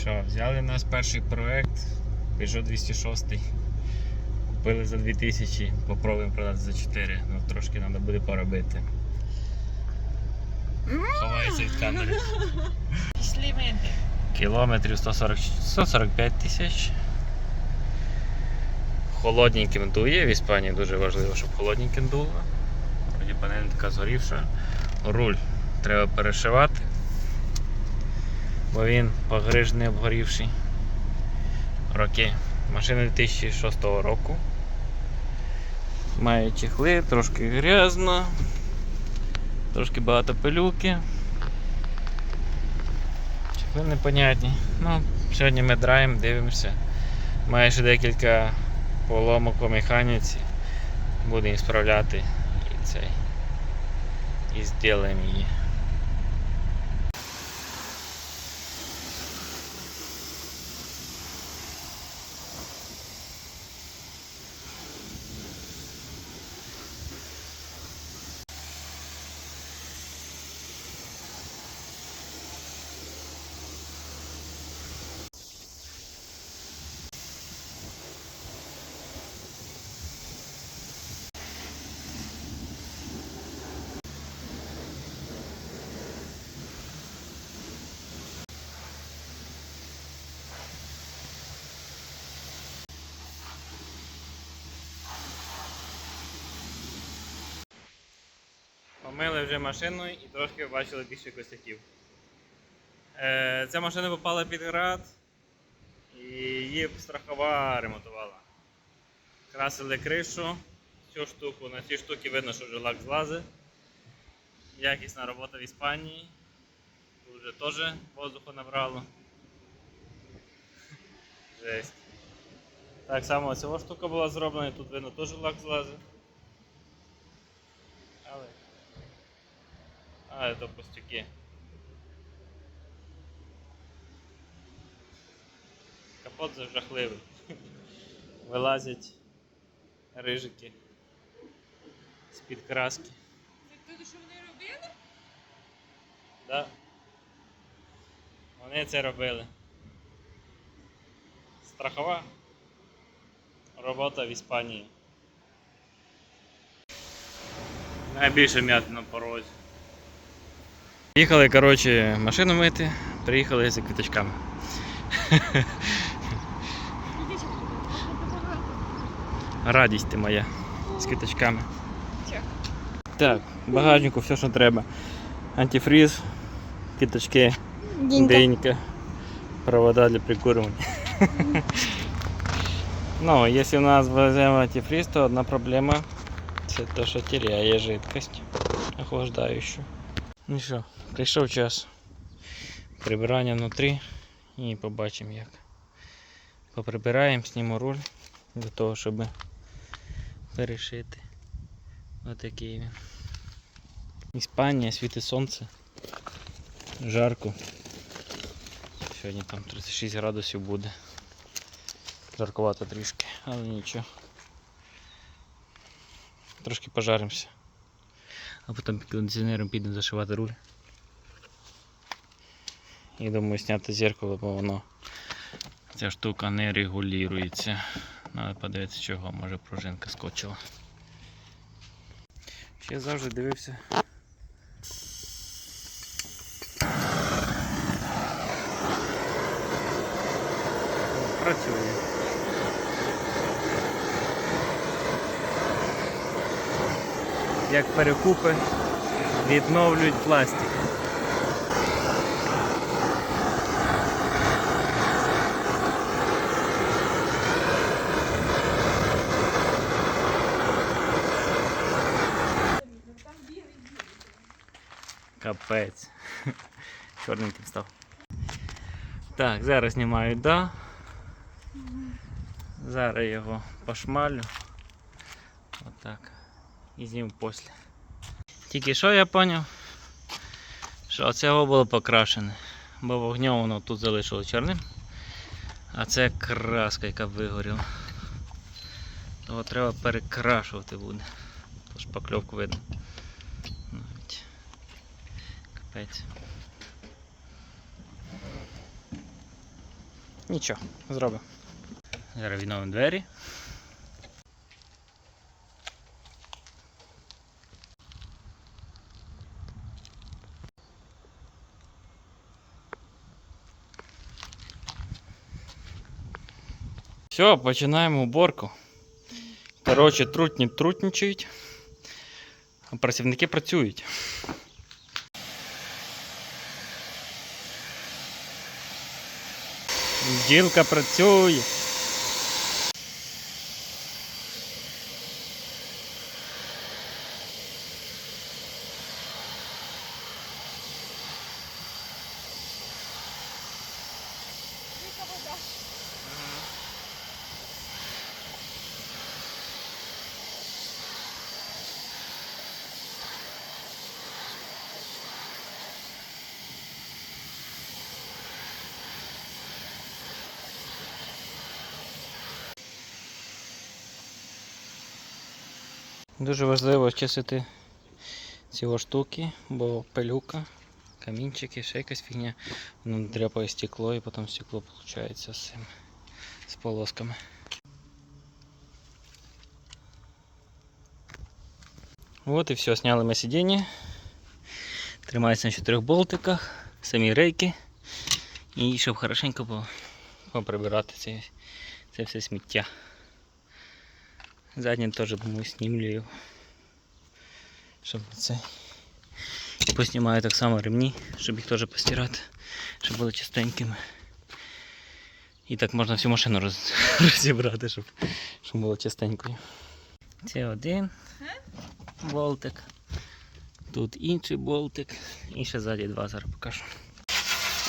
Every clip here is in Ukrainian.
Що, взяли нас перший проект Peugeot 206. Купили за 2000, попробуємо продати за 4. Ну трошки треба буде поробити. Ховається від камери. Сліменти. Кілометрів 140, 145 тисяч. Холодненьким дує. В Іспанії дуже важливо, щоб холодненьким дуло. Панель така згорівша. Руль треба перешивати. Бо він погрижений обгорівший. Роки. Машина 2006 року. Має чехли, трошки грязно, трошки багато пилюки. Чехли непонятні. Ну, сьогодні ми драємо, дивимося. Має ще декілька поломок по механіці. Будемо справляти і цей. І зробимо її. Помили вже машину і трошки бачили більше косяків. Е, ця машина попала під град і її страхова ремонтувала. Красили кришу, цю штуку, на цій штуці видно, що вже лак злазить. Якісна робота в Іспанії. Тут вже теж воздуху набрало. Жесть. Так само ця штука була зроблена, тут видно теж лак злазить. Але. А, це пустяки. Капот жахливий. Вилазять рижики з-під краски. Це те, що вони робили? Да. Вони це робили. Страхова робота в Іспанії. Найбільше м'яти на порозі. Їхали, коротше, машину мити, приїхали за квіточками. Радість ти моя з квіточками. Так, багажнику все, що треба. Антифриз, квіточки, денька, провода для прикурювання. Ну, якщо у нас веземо антифриз, то одна проблема це те, що теряє жидкость охлаждаючу. Ну що, прийшов час прибирання внутрі і побачимо як. Поприбираємо, зніму руль для того, щоб перешити. Отакий він. Іспанія, світить сонце. Жарко. Сьогодні там 36 градусів буде. Жарковато трішки, але нічого. Трошки пожаримося. А потім під кондиціонером підемо зашивати руль. І думаю зняти зеркало, бо воно ця штука не регулюється. Надо подивитися чого, може пружинка скочила. Ще завжди дивився. Працює. Як перекупи відновлюють пластик. Капець. Чорненьким став. Так, зараз знімаю да. Зараз його пошмалю. Отак. І зніму після. Тільки що я зрозумів? Що цього було покрашене. Бо вогнем воно тут залишило чорним. А це краска, яка вигоріла. Того треба перекрашувати буде. Тож покльовку видно. Навіть. Капець. Нічого, зробимо. Зараз відновимо двері. Все, починаємо уборку. Коротше, трутні трутнічають, а працівники працюють. Ділка працює. Дуже важливо чистити ці штуки, бо пилюка, камінчики, ще якась фігня. Воно дряпає стекло і потім стекло виходить з цим з полосками. От і все, сняли ми сидіння. Тримається на чотирьох болтиках, самі рейки. І щоб хорошенько по- поприбирати це, це все сміття. Задній теж думаю знімлюю. Щоб це. І поснімаю так само ремні, щоб їх теж постирати, щоб були чистенькими. І так можна всю машину роз... розібрати, щоб, щоб було чистенькою. Це один болтик. Тут інший болтик. І ще ззаді два зараз покажу.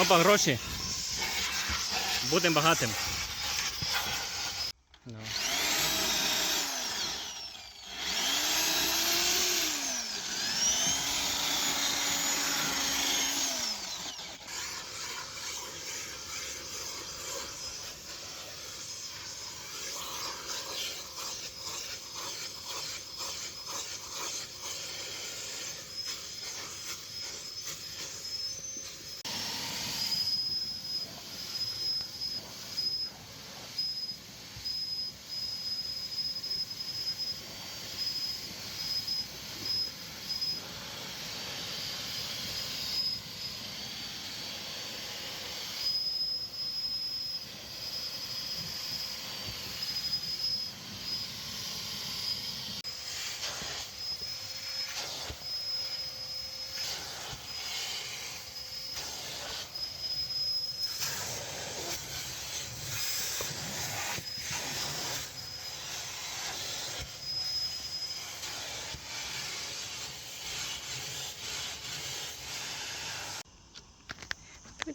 Опа, гроші. Будемо багатим.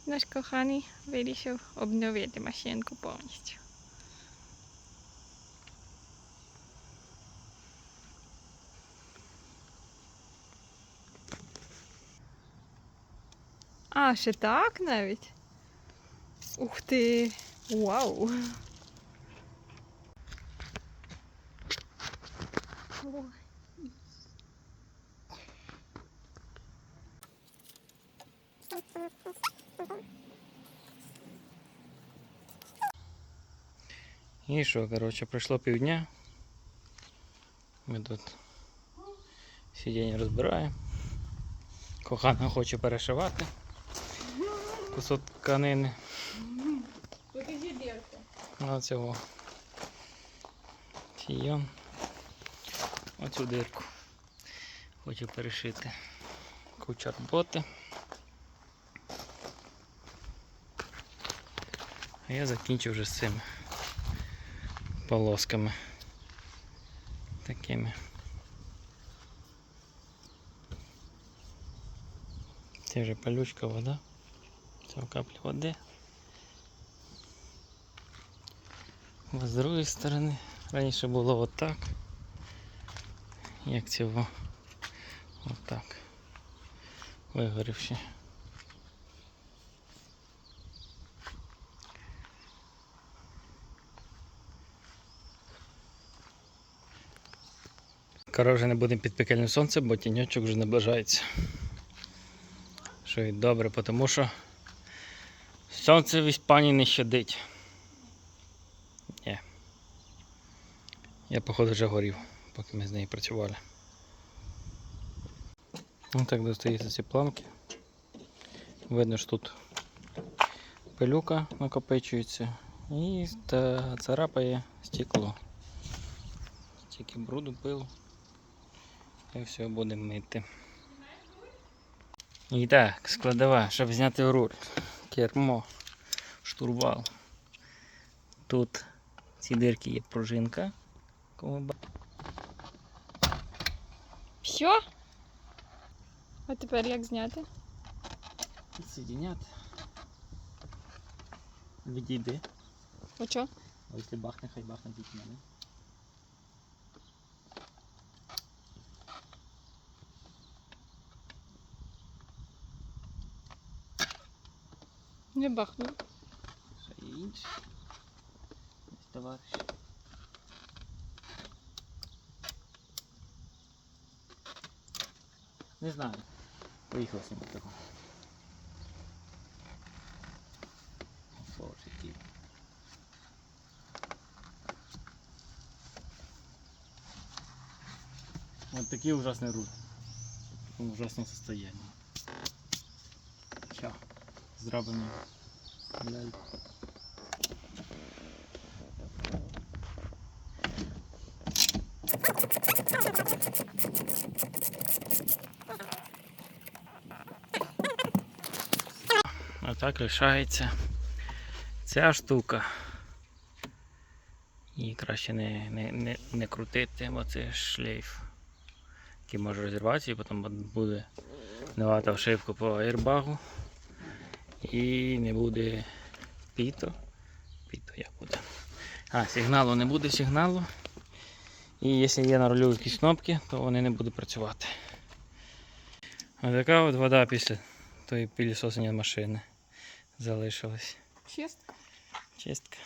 Наш коханий вирішив обновити машинку повністю. А, ще так навіть. Ух ти! Вау! Ой. І що, коротше, пройшло півдня. Ми тут сидіння розбираємо. Кохана хоче перешивати кусок тканини. Покажи дірку. На цього сійон. Оцю дирку. Хочу перешити. Куча роботи. А я закінчив вже з цими полосками. Такими. Це вже палючка вода. Це каплі води. Ось з другої сторони. Раніше було отак. Як цього. Отак. Вигорівши. Кора вже не будемо під пекельним сонцем, бо тіньочок вже наближається. Що і добре, тому що сонце в Іспанії не щадить. Ні. Я, походу, вже горів, поки ми з нею працювали. Ось так достаються ці планки. Видно, що тут пилюка накопичується і царапає стекло. Тільки бруду пилу. І все будемо мити. І так, складова, щоб зняти руль. Кермо, штурвал. Тут в цій дирці є пружинка. Все? А тепер як зняти? Підсоединяти. Відійди. А що? Ось ти бахне, хай бахне тільки мене. Не бахну. Ще товариш. Не знаю. Поїхав з ним того. Боже, який. Вот такий ужасний руль. В такому ужасному состоянии. Зробимо. Отак лишається ця штука. Її краще не, не, не, не крутити, бо це шлейф, який може розірватися і потім буде давати ошибку по аірбагу. І не буде піто. Піто як буде. А, сигналу не буде сигналу. І якщо є на рулю якісь кнопки, то вони не будуть працювати. Ось така от вода після тої пилісосення машини залишилась. Чистка. Чистка.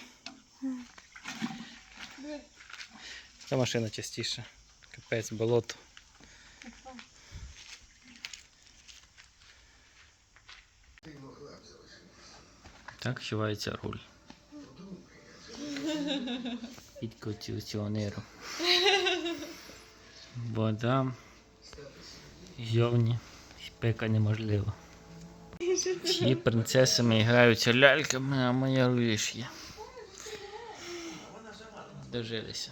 Та машина частіше. Капець, болото. Так вчувається руль. Від кондиціонеру. Вода. Йовні. Спека неможлива. Всі принцесами граються ляльками, а моя руліш є. Дожилися.